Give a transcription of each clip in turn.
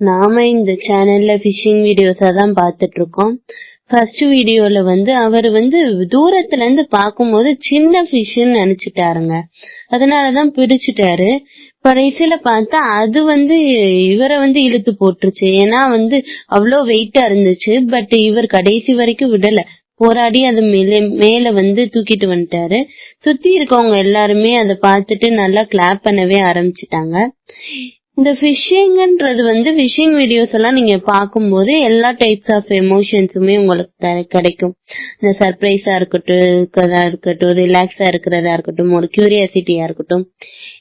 நாம இந்த சேனல்ல ஃபிஷிங் வீடியோஸா தான் பார்த்துட்டு இருக்கோம் ஃபர்ஸ்ட் வீடியோல வந்து அவர் வந்து தூரத்துல இருந்து பார்க்கும்போது சின்ன ஃபிஷ்ன்னு நினைச்சிட்டாருங்க. அதனாலதான் பிடிச்சிட்டாரு. கடைசியில பார்த்தா அது வந்து இவரை வந்து இழுத்து போட்டுருச்சு. ஏன்னா வந்து அவ்வளோ வெயிட்டா இருந்துச்சு. பட் இவர் கடைசி வரைக்கும் விடல. போராடி அது மேலே மேல வந்து தூக்கிட்டு வந்துட்டாரு. சுத்தி இருக்கவங்க எல்லாருமே அதை பார்த்துட்டு நல்லா கிளாப் பண்ணவே ஆரம்பிச்சிட்டாங்க. இந்த ஃபிஷிங்ன்றது வந்து ஃபிஷிங் வீடியோஸ் எல்லாம் நீங்க பார்க்கும்போது எல்லா டைப்ஸ் ஆஃப் எமோஷன்ஸுமே உங்களுக்கு த- கிடைக்கும். இந்த சர்ப்ரைஸா இருக்கட்டும் இருக்கதா இருக்கட்டும் ரிலாக்ஸா இருக்கிறதா இருக்கட்டும் ஒரு கியூரியாசிட்டியா இருக்கட்டும்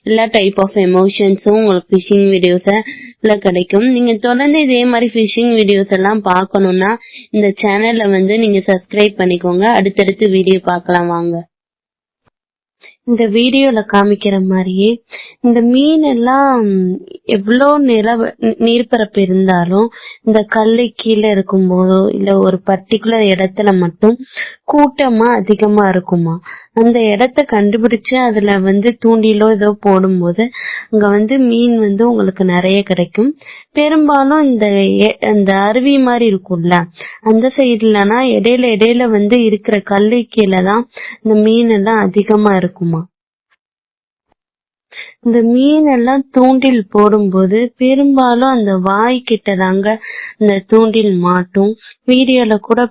எல்லா டைப் ஆஃப் எமோஷன்ஸும் உங்களுக்கு ஃபிஷிங் வீடியோஸ்ல கிடைக்கும். நீங்க தொடர்ந்து இதே மாதிரி ஃபிஷிங் வீடியோஸ் எல்லாம் பார்க்கணும்னா இந்த சேனல்ல வந்து நீங்க சப்ஸ்கிரைப் பண்ணிக்கோங்க. அடுத்தடுத்து வீடியோ பார்க்கலாம் வாங்க. இந்த வீடியோல காமிக்கிற மாதிரியே இந்த மீன் எல்லாம் எவ்வளோ நில நீர்ப்பரப்பு இருந்தாலும் இந்த கல்லு கீழே இருக்கும் போதோ இல்ல ஒரு பர்டிகுலர் இடத்துல மட்டும் கூட்டமா அதிகமா இருக்குமா? அந்த இடத்த கண்டுபிடிச்சு அதுல வந்து தூண்டிலோ ஏதோ போடும்போது அங்க வந்து மீன் வந்து உங்களுக்கு நிறைய கிடைக்கும். பெரும்பாலும் இந்த எ- இந்த அருவி மாதிரி இருக்கும்ல அந்த சைடுலனா இடையில இடையில வந்து இருக்கிற கல்லு கீழே தான் இந்த மீன் எல்லாம் அதிகமா இருக்குமா? இந்த மீன் எல்லாம் தூண்டில் போடும்போது பெரும்பாலும் அந்த வாய் கிட்ட தாங்க இந்த தூண்டில் மாட்டும். வீடியோல கூட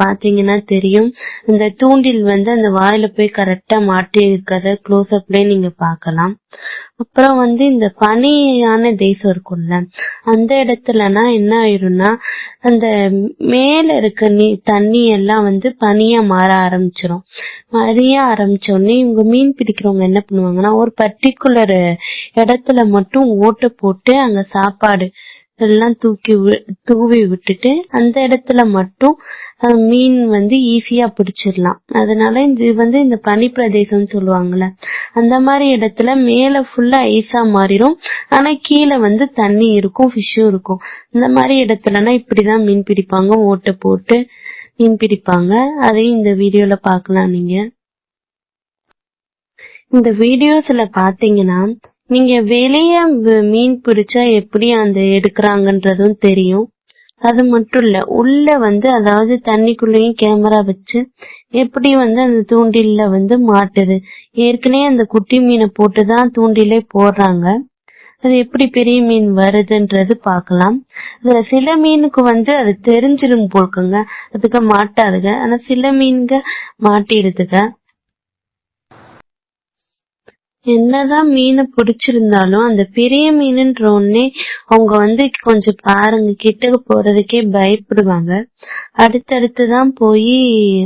பாத்தீங்கன்னா தெரியும். இந்த தூண்டில் வந்து அந்த வாயில போய் கரெக்டா மாட்டி இருக்கிறத க்ளோஸ் அப்லயே நீங்க பாக்கலாம் அப்புறம் வந்து இந்த பனியான தேசம் இருக்கும்ல அந்த இடத்துலனா என்ன ஆயிரும்னா அந்த மேல இருக்க நீ தண்ணி எல்லாம் வந்து பனியா மாற ஆரம்பிச்சிரும். மறிய ஆரம்பிச்ச உடனே இவங்க மீன் பிடிக்கிறவங்க என்ன பண்ணுவாங்கன்னா ஒரு பர்டிகுலர் இடத்துல மட்டும் ஓட்டை போட்டு அங்க சாப்பாடு எல்லாம் தூக்கி வி- தூவி விட்டுட்டு அந்த இடத்துல மட்டும் மீன் வந்து ஈஸியா பிடிச்சிடலாம். அதனால இது வந்து இந்த பனி பிரதேசம் சொல்லுவாங்கல்ல அந்த மாதிரி இடத்துல மேல ஃபுல்லா ஐஸா மாறிடும். ஆனா கீழே வந்து தண்ணி இருக்கும் ஃபிஷ்ஷும் இருக்கும். இந்த மாதிரி இடத்துலனா இப்படிதான் மீன் பிடிப்பாங்க. ஓட்டை போட்டு மீன் பிடிப்பாங்க. அதையும் இந்த வீடியோல பார்க்கலாம் நீங்க. இந்த வீடியோஸ்ல பாத்தீங்கன்னா நீங்க வெளிய மீன் பிடிச்சா எப்படி அந்த எடுக்கிறாங்கன்றதும் தெரியும். அது மட்டும் இல்ல உள்ள வந்து அதாவது தண்ணிக்குள்ளேயும் கேமரா வச்சு எப்படி வந்து அந்த தூண்டில்ல வந்து மாட்டுது. ஏற்கனவே அந்த குட்டி மீனை போட்டுதான் தூண்டிலே போடுறாங்க. அது எப்படி பெரிய மீன் வருதுன்றது பார்க்கலாம். அதுல சில மீனுக்கு வந்து அது தெரிஞ்சிடும் போக்குங்க அதுக்கு மாட்டாதுங்க. ஆனா சில மீன்க மாட்டிடுதுங்க. என்னதான் மீனை பிடிச்சிருந்தாலும் அந்த பெரிய மீனுன்ற உடனே அவங்க வந்து கொஞ்சம் பாருங்க கிட்டக்கு போறதுக்கே பயப்படுவாங்க. அடுத்தடுத்து தான் போய்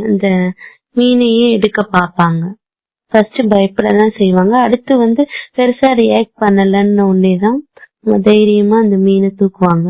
அந்த மீனையே எடுக்க பார்ப்பாங்க. ஃபர்ஸ்ட் பயப்படதான் செய்வாங்க. அடுத்து வந்து பெருசா ரியாக்ட் பண்ணலன்னு உடனேதான் தைரியமா அந்த மீனை தூக்குவாங்க.